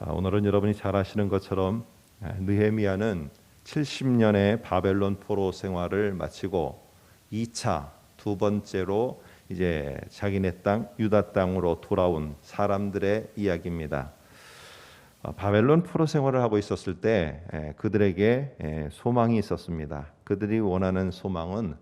아, 오늘은 여러분이 잘 아시는 것처럼 아, 느헤미야는 70년의 바벨론 포로 생활을 마치고 2차 두 번째로 이제 자기네 땅 유다 땅으로 돌아온 사람들의 이야기입니다. 아, 바벨론 포로 생활을 하고 있었을 때 에, 그들에게 에, 소망이 있었습니다. 그들이 원하는 소망은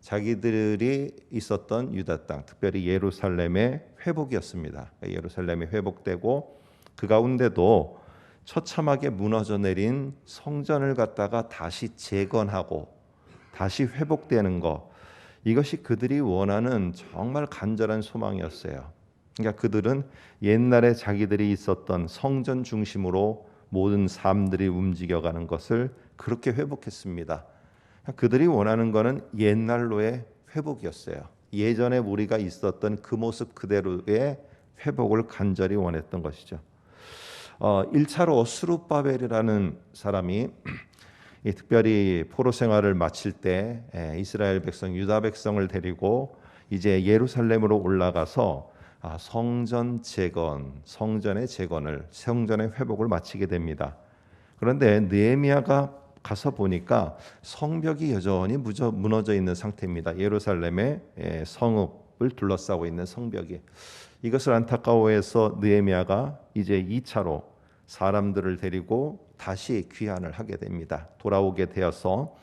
자기들이 있었던 유다 땅, 특별히 예루살렘의 회복이었습니다. 예루살렘이 회복되고 그 가운데도 처참하게 무너져 내린 성전을 갖다가 다시 재건하고 다시 회복되는 것 이것이 그들이 원하는 정말 간절한 소망이었어요. 그러니까 그들은 옛날에 자기들이 있었던 성전 중심으로 모든 삶들이 움직여가는 것을 그렇게 회복했습니다. 그들이 원하는 것은 옛날로의 회복이었어요. 예전에 우리가 있었던 그 모습 그대로의 회복을 간절히 원했던 것이죠. 어, 1차로 스룹바벨이라는 사람이 이 특별히 포로 생활을 마칠 때 에, 이스라엘 백성 유다 백성을 데리고 이제 예루살렘으로 올라가서 아, 성전 재건, 성전의 재건을 성전의 회복을 마치게 됩니다. 그런데 느헤미야가 가서 보니까 성벽이 여전히 무너져 있는 상태입니다. 예루살렘의 성읍을 둘러싸고 있는 성벽이 이것을 안타까워해서 느헤미야가 이제 2차로 사람들을 데리고 다시 귀환을 하게 됩니다. 돌아오게 되어서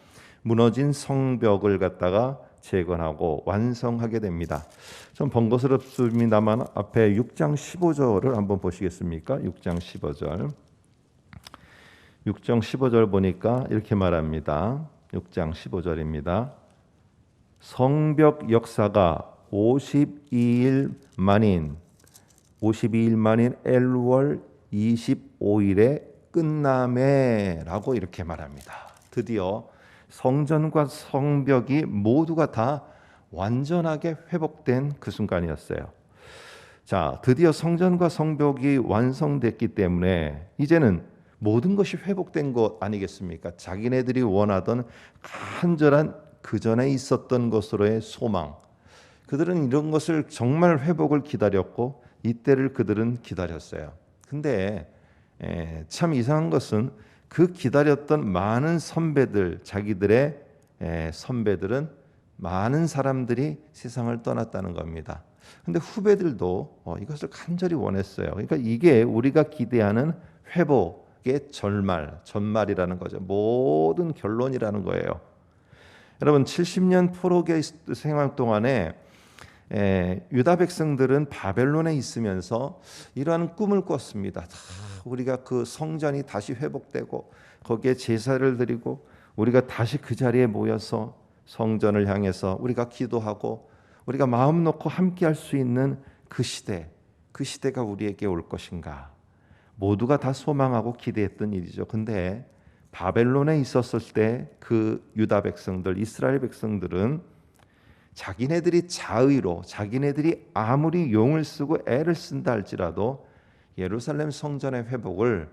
무너진 성벽을 갖다가 재건하고 완성하게 됩니다. 좀 번거스럽습니다만 앞에 6장 15절을 한번 보시겠습니까? 6장 15절. 6장 15절 보니까 이렇게 말합니다. 6장 15절입니다. 성벽 역사가 52일 만인 52일 만인 엘월 25일에 끝남에라고 이렇게 말합니다. 드디어 성전과 성벽이 모두가 다 완전하게 회복된 그 순간이었어요. 자, 드디어 성전과 성벽이 완성됐기 때문에 이제는 모든 것이 회복된 것 아니겠습니까? 자기네들이 원하던 간절한 그 전에 있었던 것으로의 소망. 그들은 이런 것을 정말 회복을 기다렸고 이때를 그들은 기다렸어요. 근데 에, 참 이상한 것은 그 기다렸던 많은 선배들, 자기들의 에, 선배들은 많은 사람들이 세상을 떠났다는 겁니다. 근데 후배들도 어, 이것을 간절히 원했어요. 그러니까 이게 우리가 기대하는 회복의 절말, 전말이라는 거죠. 모든 결론이라는 거예요. 여러분 70년 포로의 생활 동안에 에, 유다 백성들은 바벨론에 있으면서 이러한 꿈을 꿨습니다. 우리가 그 성전이 다시 회복되고 거기에 제사를 드리고 우리가 다시 그 자리에 모여서 성전을 향해서 우리가 기도하고 우리가 마음 놓고 함께 할 수 있는 그 시대, 그 시대가 우리에게 올 것인가? 모두가 다 소망하고 기대했던 일이죠. 근데 바벨론에 있었을 때 그 유다 백성들, 이스라엘 백성들은 자기네들이 자의로 자기네들이 아무리 용을 쓰고 애를 쓴다 할지라도 예루살렘 성전의 회복을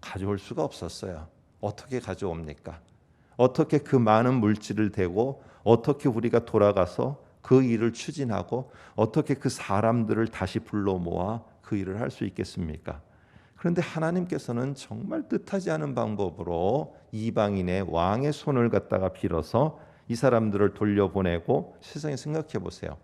가져올 수가 없었어요. 어떻게 가져옵니까? 어떻게 그 많은 물질을 대고 어떻게 우리가 돌아가서 그 일을 추진하고 어떻게 그 사람들을 다시 불러 모아 그 일을 할 수 있겠습니까? 그런데 하나님께서는 정말 뜻하지 않은 방법으로 이방인의 왕의 손을 갖다가 빌어서 이 사람들을 돌려보내고 세상에 생각해 보세요.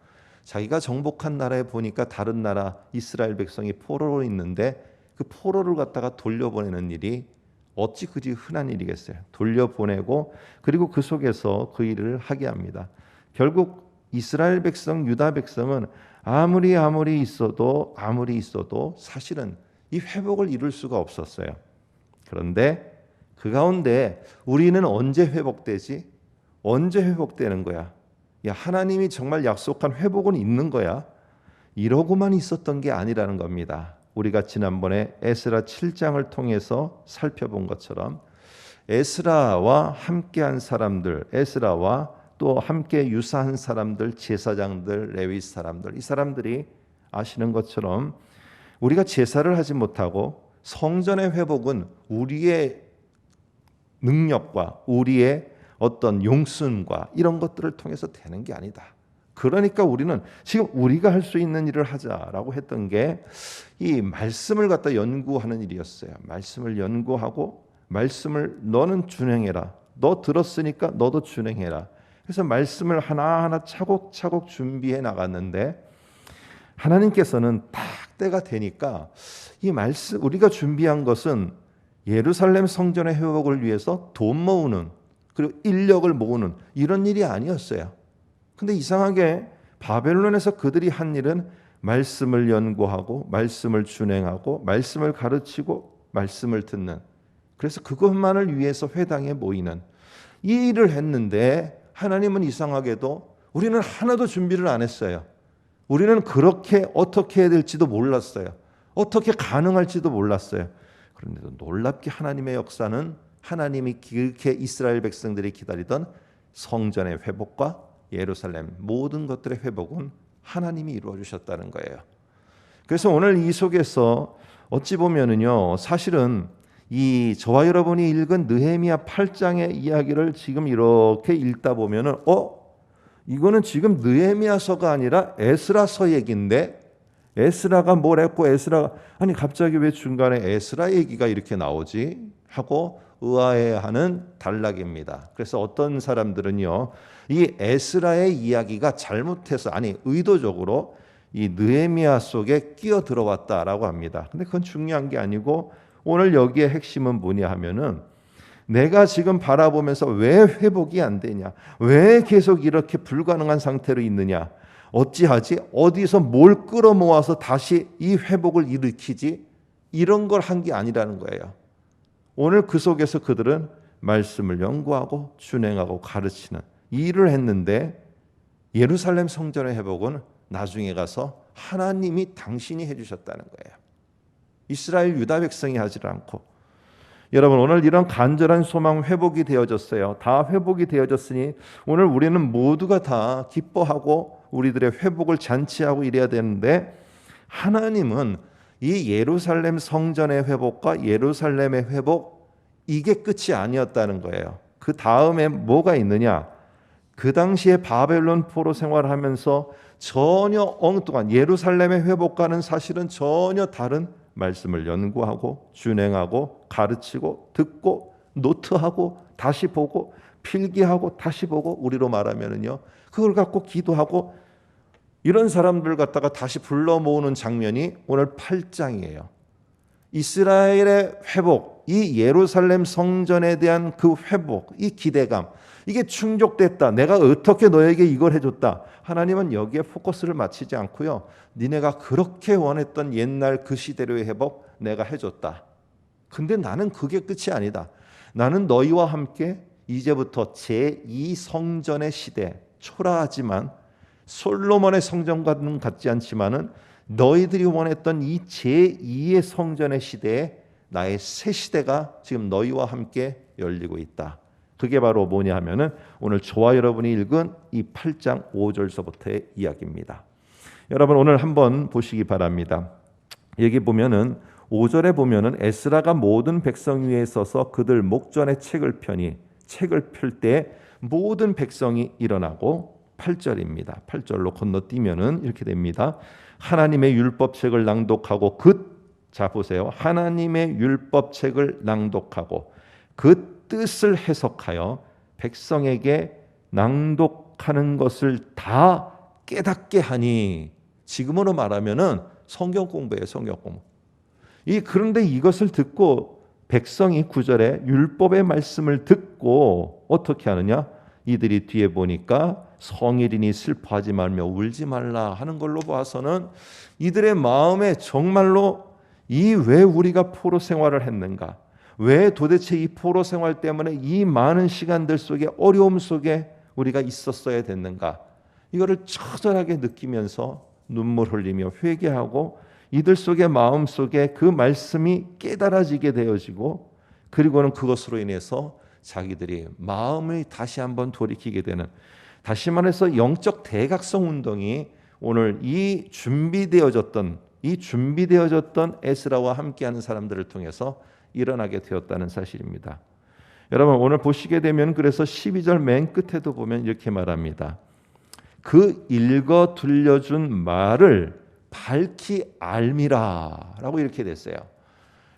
자기가 정복한 나라에 보니까 다른 나라 이스라엘 백성이 포로로 있는데 그 포로를 갖다가 돌려보내는 일이 어찌 그지 흔한 일이겠어요. 돌려보내고 그리고 그 속에서 그 일을 하게 합니다. 결국 이스라엘 백성, 유다 백성은 아무리 아무리 있어도 아무리 있어도 사실은 이 회복을 이룰 수가 없었어요. 그런데 그 가운데 우리는 언제 회복되지? 언제 회복되는 거야? 야, 하나님이 정말 약속한 회복은 있는 거야. 이러고만 있었던 게 아니라는 겁니다. 우리가 지난번에 에스라 7장을 통해서 살펴본 것처럼 에스라와 함께한 사람들, 에스라와 또 함께 유사한 사람들, 제사장들, 레위 사람들, 이 사람들이 아시는 것처럼 우리가 제사를 하지 못하고 성전의 회복은 우리의 능력과 우리의 어떤 용순과 이런 것들을 통해서 되는 게 아니다. 그러니까 우리는 지금 우리가 할 수 있는 일을 하자라고 했던 게 이 말씀을 갖다 연구하는 일이었어요. 말씀을 연구하고 말씀을 너는 준행해라. 너 들었으니까 너도 준행해라. 그래서 말씀을 하나하나 차곡차곡 준비해 나갔는데 하나님께서는 딱 때가 되니까 이 말씀 우리가 준비한 것은 예루살렘 성전의 회복을 위해서 돈 모으는 그리고 인력을 모으는 이런 일이 아니었어요. 근데 이상하게 바벨론에서 그들이 한 일은 말씀을 연구하고 말씀을 준행하고 말씀을 가르치고 말씀을 듣는 그래서 그것만을 위해서 회당에 모이는 이 일을 했는데 하나님은 이상하게도 우리는 하나도 준비를 안 했어요. 우리는 그렇게 어떻게 해야 될지도 몰랐어요. 어떻게 가능할지도 몰랐어요. 그런데도 놀랍게 하나님의 역사는 하나님이 그렇게 이스라엘 백성들이 기다리던 성전의 회복과 예루살렘 모든 것들의 회복은 하나님이 이루어 주셨다는 거예요. 그래서 오늘 이 속에서 어찌 보면은요. 사실은 이 저와 여러분이 읽은 느헤미야 8장의 이야기를 지금 이렇게 읽다 보면은 어 이거는 지금 느헤미야서가 아니라 에스라서 얘기인데 에스라가 뭘 했고 에스라 아니 갑자기 왜 중간에 에스라 얘기가 이렇게 나오지 하고 의아해하는 단락입니다. 그래서 어떤 사람들은요 이 에스라의 이야기가 잘못해서 아니 의도적으로 이 느헤미야 속에 끼어 들어왔다라고 합니다. 근데 그건 중요한 게 아니고 오늘 여기에 핵심은 뭐냐 하면은 내가 지금 바라보면서 왜 회복이 안 되냐? 왜 계속 이렇게 불가능한 상태로 있느냐? 어찌하지? 어디서 뭘 끌어모아서 다시 이 회복을 일으키지? 이런 걸 한 게 아니라는 거예요. 오늘 그 속에서 그들은 말씀을 연구하고 준행하고 가르치는 일을 했는데 예루살렘 성전의 회복은 나중에 가서 하나님이 당신이 해주셨다는 거예요. 이스라엘 유다 백성이 하지 않고 여러분 오늘 이런 간절한 소망 회복이 되어졌어요. 다 회복이 되어졌으니 오늘 우리는 모두가 다 기뻐하고 우리들의 회복을 잔치하고 이래야 되는데 하나님은 이 예루살렘 성전의 회복과 예루살렘의 회복 이게 끝이 아니었다는 거예요. 그 다음에 뭐가 있느냐? 그 당시에 바벨론 포로 생활하면서 전혀 엉뚱한 예루살렘의 회복과는 사실은 전혀 다른 말씀을 연구하고 준행하고 가르치고 듣고 노트하고 다시 보고 필기하고 다시 보고 우리로 말하면은요 그걸 갖고 기도하고 이런 사람들 갖다가 다시 불러 모으는 장면이 오늘 8장이에요. 이스라엘의 회복, 이 예루살렘 성전에 대한 그 회복, 이 기대감, 이게 충족됐다. 내가 어떻게 너에게 이걸 해줬다. 하나님은 여기에 포커스를 맞추지 않고요. 니네가 그렇게 원했던 옛날 그 시대로의 회복 내가 해줬다. 근데 나는 그게 끝이 아니다. 나는 너희와 함께 이제부터 제2 성전의 시대 초라하지만 솔로몬의 성전과는 같지 않지만은 너희들이 원했던 이 제2의 성전의 시대에 나의 새 시대가 지금 너희와 함께 열리고 있다. 그게 바로 뭐냐 하면은 오늘 저와 여러분이 읽은 이 8장 5절서부터의 이야기입니다. 여러분 오늘 한번 보시기 바랍니다. 여기 보면은 5절에 보면은 에스라가 모든 백성 위에 서서 그들 목전에 책을 펴니 책을 펼 때 모든 백성이 일어나고 8절입니다. 8절로 건너뛰면은 이렇게 됩니다. 하나님의 율법책을 낭독하고 그 자 보세요. 하나님의 율법책을 낭독하고 그 뜻을 해석하여 백성에게 낭독하는 것을 다 깨닫게 하니 지금으로 말하면은 성경 공부예요, 성경 공부. 이 그런데 이것을 듣고 백성이 구절에 율법의 말씀을 듣고 어떻게 하느냐? 이들이 뒤에 보니까 성일이니 슬퍼하지 말며 울지 말라 하는 걸로 봐서는 이들의 마음에 정말로 이 왜 우리가 포로 생활을 했는가? 왜 도대체 이 포로 생활 때문에 이 많은 시간들 속에 어려움 속에 우리가 있었어야 됐는가? 이거를 처절하게 느끼면서 눈물 흘리며 회개하고 이들 속의 마음 속에 그 말씀이 깨달아지게 되어지고 그리고는 그것으로 인해서 자기들이 마음을 다시 한번 돌이키게 되는 다시 말해서 영적 대각성 운동이 오늘 이 준비되어졌던 이 준비되어졌던 에스라와 함께하는 사람들을 통해서 일어나게 되었다는 사실입니다. 여러분 오늘 보시게 되면 그래서 12절 맨 끝에도 보면 이렇게 말합니다. 그 읽어 들려준 말을 밝히 알미라라고 이렇게 됐어요.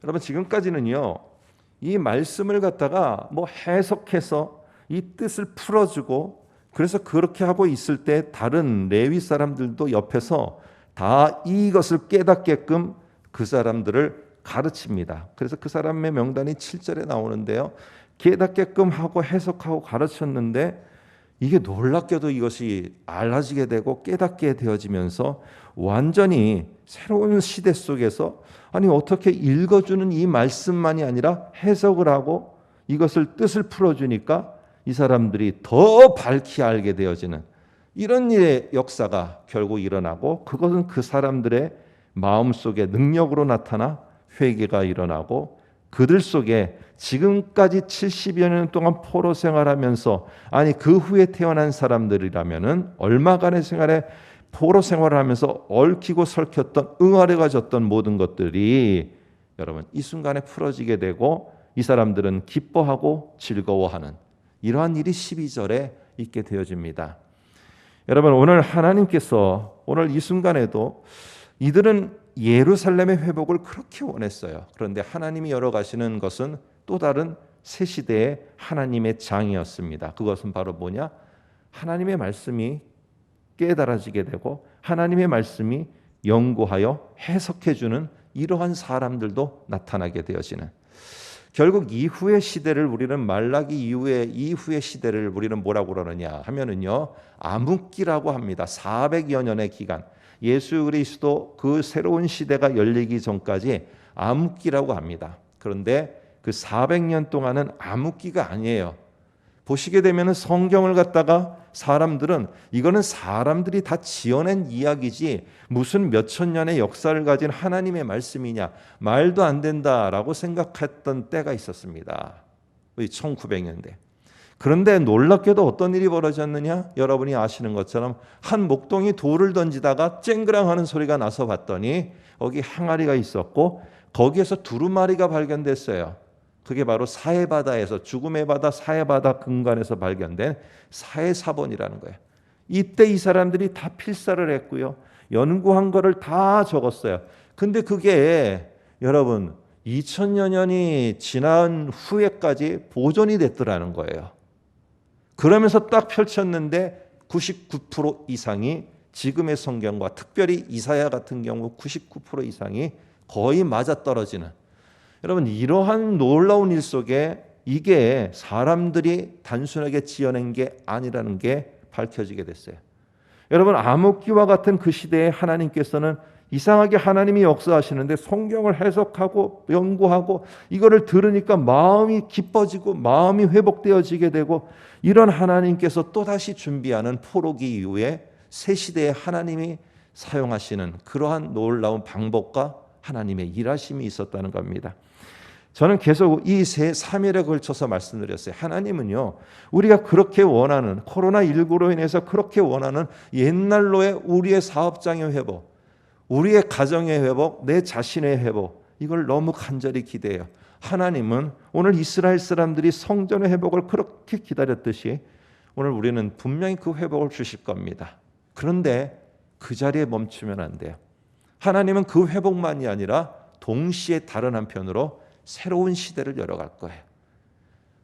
여러분 지금까지는요 이 말씀을 갖다가 뭐 해석해서 이 뜻을 풀어주고 그래서 그렇게 하고 있을 때 다른 레위 사람들도 옆에서 다 이것을 깨닫게끔 그 사람들을 가르칩니다. 그래서 그 사람의 명단이 7절에 나오는데요. 깨닫게끔 하고 해석하고 가르쳤는데 이게 놀랍게도 이것이 알아지게 되고 깨닫게 되어지면서 완전히 새로운 시대 속에서 아니 어떻게 읽어주는 이 말씀만이 아니라 해석을 하고 이것을 뜻을 풀어주니까 이 사람들이 더 밝히 알게 되어지는 이런 일의 역사가 결국 일어나고 그것은 그 사람들의 마음 속에 능력으로 나타나 회개가 일어나고 그들 속에 지금까지 70여 년 동안 포로 생활하면서 아니 그 후에 태어난 사람들이라면은 얼마간의 생활에 포로 생활을 하면서 얽히고 설켰던 응아리가 졌던 모든 것들이 여러분 이 순간에 풀어지게 되고 이 사람들은 기뻐하고 즐거워하는 이러한 일이 12절에 있게 되어집니다. 여러분 오늘 하나님께서 오늘 이 순간에도 이들은 예루살렘의 회복을 그렇게 원했어요. 그런데 하나님이 열어가시는 것은 또 다른 새 시대의 하나님의 장이었습니다. 그것은 바로 뭐냐? 하나님의 말씀이 깨달아지게 되고 하나님의 말씀이 연구하여 해석해 주는 이러한 사람들도 나타나게 되어지는 결국 이후의 시대를 우리는 말라기 이후에 이후의 시대를 우리는 뭐라고 그러느냐 하면은요 암흑기라고 합니다. 400여 년의 기간 예수 그리스도 그 새로운 시대가 열리기 전까지 암흑기라고 합니다. 그런데 그 400년 동안은 암흑기가 아니에요. 보시게 되면 성경을 갖다가 사람들은 이거는 사람들이 다 지어낸 이야기지 무슨 몇천 년의 역사를 가진 하나님의 말씀이냐 말도 안 된다라고 생각했던 때가 있었습니다. 1900년대. 그런데 놀랍게도 어떤 일이 벌어졌느냐? 여러분이 아시는 것처럼 한 목동이 돌을 던지다가 쨍그랑 하는 소리가 나서 봤더니 거기 항아리가 있었고 거기에서 두루마리가 발견됐어요. 그게 바로 사해바다에서 죽음의 바다 사해바다 근간에서 발견된 사해사본이라는 거예요. 이때 이 사람들이 다 필사를 했고요. 연구한 거를 다 적었어요. 근데 그게 여러분 2000여 년이 지난 후에까지 보존이 됐더라는 거예요. 그러면서 딱 펼쳤는데 99% 이상이 지금의 성경과 특별히 이사야 같은 경우 99% 이상이 거의 맞아 떨어지는 여러분 이러한 놀라운 일 속에 이게 사람들이 단순하게 지어낸 게 아니라는 게 밝혀지게 됐어요. 여러분 암흑기와 같은 그 시대에 하나님께서는 이상하게 하나님이 역사하시는데 성경을 해석하고 연구하고 이거를 들으니까 마음이 기뻐지고 마음이 회복되어지게 되고 이런 하나님께서 또다시 준비하는 포로기 이후에 새 시대에 하나님이 사용하시는 그러한 놀라운 방법과 하나님의 일하심이 있었다는 겁니다. 저는 계속 이 세 3일에 걸쳐서 말씀드렸어요. 하나님은요, 우리가 그렇게 원하는, 코로나19로 인해서 그렇게 원하는 옛날로의 우리의 사업장의 회복, 우리의 가정의 회복, 내 자신의 회복, 이걸 너무 간절히 기대해요. 하나님은 오늘 이스라엘 사람들이 성전의 회복을 그렇게 기다렸듯이 오늘 우리는 분명히 그 회복을 주실 겁니다. 그런데 그 자리에 멈추면 안 돼요. 하나님은 그 회복만이 아니라 동시에 다른 한편으로 새로운 시대를 열어갈 거예요.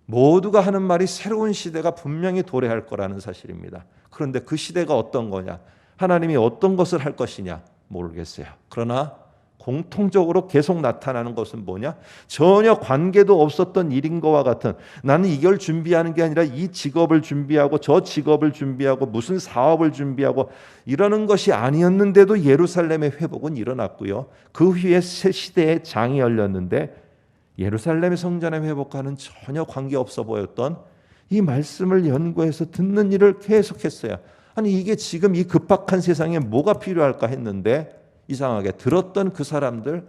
모두가 하는 말이 새로운 시대가 분명히 도래할 거라는 사실입니다. 그런데 그 시대가 어떤 거냐? 하나님이 어떤 것을 할 것이냐? 모르겠어요. 그러나 공통적으로 계속 나타나는 것은 뭐냐? 전혀 관계도 없었던 일인 것과 같은 나는 이걸 준비하는 게 아니라 이 직업을 준비하고 저 직업을 준비하고 무슨 사업을 준비하고 이러는 것이 아니었는데도 예루살렘의 회복은 일어났고요. 그 후에 새 시대의 장이 열렸는데 예루살렘의 성전의 회복과는 전혀 관계 없어 보였던 이 말씀을 연구해서 듣는 일을 계속했어요. 아니 이게 지금 이 급박한 세상에 뭐가 필요할까 했는데 이상하게 들었던 그 사람들,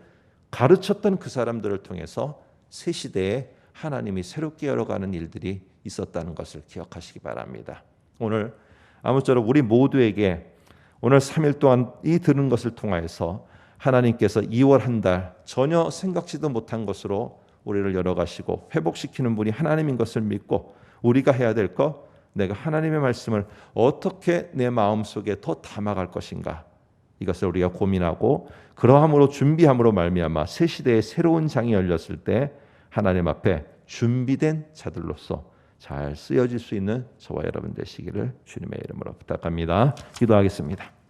가르쳤던 그 사람들을 통해서 새 시대에 하나님이 새롭게 열어가는 일들이 있었다는 것을 기억하시기 바랍니다. 오늘 아무쪼록 우리 모두에게 오늘 3일 동안 이 들은 것을 통하여서 하나님께서 2월 한 달 전혀 생각지도 못한 것으로 우리를 열어가시고 회복시키는 분이 하나님인 것을 믿고 우리가 해야 될 것 내가 하나님의 말씀을 어떻게 내 마음 속에 더 담아갈 것인가 이것을 우리가 고민하고 그러함으로 준비함으로 말미암아 새 시대의 새로운 장이 열렸을 때 하나님 앞에 준비된 자들로서 잘 쓰여질 수 있는 저와 여러분 되시기를 주님의 이름으로 부탁합니다. 기도하겠습니다.